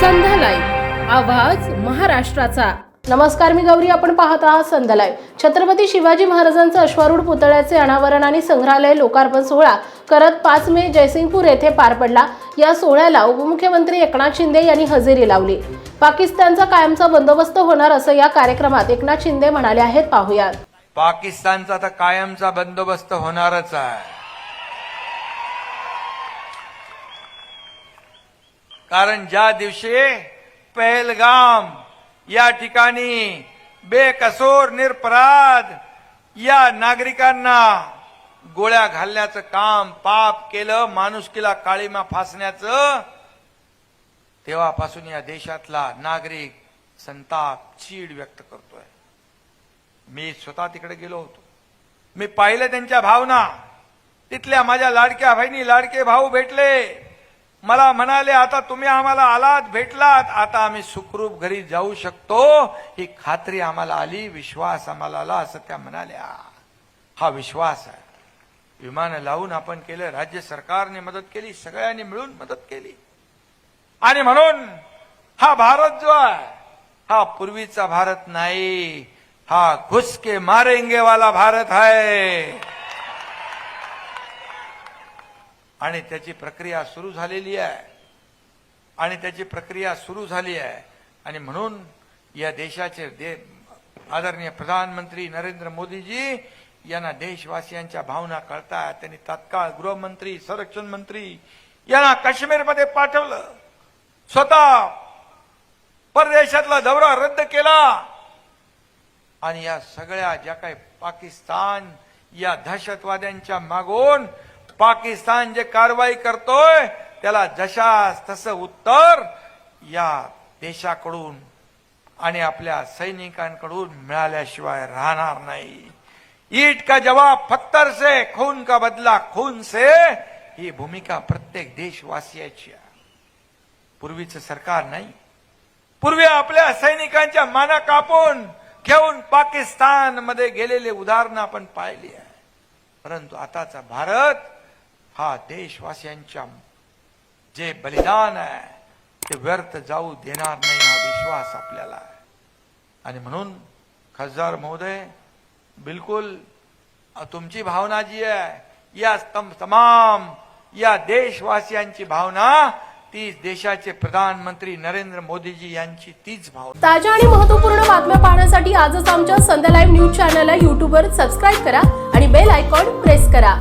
आवाज महाराष्ट्राचा. नमस्कार मी गौरी. आपण पाहत आहात संदलाय छत्रपती शिवाजी महाराजांचं अश्वारूढ पुतळ्याचे अनावरण आणि संग्रहालय लोकार्पण सोहळा करत पाच मे जयसिंगपूर येथे पार पडला. या सोहळ्याला उपमुख्यमंत्री एकनाथ शिंदे यांनी हजेरी लावली. पाकिस्तानचा कायमचा बंदोबस्त होणार असं या कार्यक्रमात एकनाथ शिंदे म्हणाले आहेत. पाहुयात. पाकिस्तानचा तर कायमचा बंदोबस्त होणारच आहे. कारण ज्या दिवशी पहलगाम या ठिकाणी बेकसूर निरपराध या नागरिकांना गोळ्या घालण्याचं काम पाप केलं माणुसकीला काळीमा फासण्याचं तेव्हापासून या देशातला नागरिक संताप चीड व्यक्त करतोय. मी स्वतः तिकडे गेलो होतो. मी पाहिलं त्यांच्या भावना. तिथल्या माझ्या लाडक्या बहिणी लाडके भाऊ भेटले. मला म्हणाले आता तुम्ही आम्हाला आलात भेटलात. आता आम्ही सुखरूप घरी जाऊ शकतो. ही खात्री आम्हाला आली विश्वास आम्हाला आला असं त्या म्हणाल्या. हा विश्वास आहे. विमान लावून आपण केलं राज्य सरकारने मदत केली सगळ्यांनी मिळून मदत केली. आणि म्हणून हा भारत जो आहे हा पूर्वीचा भारत नाही हा घुसके मारेंगे वाला भारत आहे. आणि त्याची प्रक्रिया सुरू झालेली आहे. आणि त्याची प्रक्रिया सुरू झाली आहे. आणि म्हणून या देशाचे दे आदरणीय प्रधानमंत्री नरेंद्र मोदीजी यांना देशवासियांच्या भावना कळतात त्यांनी तात्काळ गृहमंत्री संरक्षण मंत्री यांना काश्मीरमध्ये पाठवलं. स्वतः परदेशातला दौरा रद्द केला. आणि या सगळ्या ज्या काही पाकिस्तान या दहशतवाद्यांच्या मागून पाकिस्तान जे कारवाई करतोय त्याला जशास तसं उत्तर या देशाकडून आणि आपल्या सैनिकांकडून मिळाल्याशिवाय राहणार नाही. ईट का जवाब फत्तर से खून का बदला खून से ही भूमिका प्रत्येक देशवासियाची आहे. पूर्वीचं सरकार नाही. पूर्वी आपल्या सैनिकांच्या माना कापून घेऊन पाकिस्तानमध्ये गेलेले उदाहरणं आपण पाहिली आहे. परंतु आताचा भारत हा देशवासियांच्या जे बलिदान आहे ते व्यर्थ जाऊ देणार नाही हा विश्वास आपल्याला आहे. आणि म्हणून खासदार महोदय बिलकुल तुमची भावना जी आहे या तम- तमाम या देशवासियांची भावना तीच देशाचे प्रधानमंत्री नरेंद्र मोदीजी यांची तीच भावना. ताज्या आणि महत्त्वपूर्ण बातम्या पाहण्यासाठी आजच आमच्या संध्या लाईव्ह न्यूज चॅनलला यूट्यूबवर सबस्क्राईब करा आणि बेल आयकॉन प्रेस करा.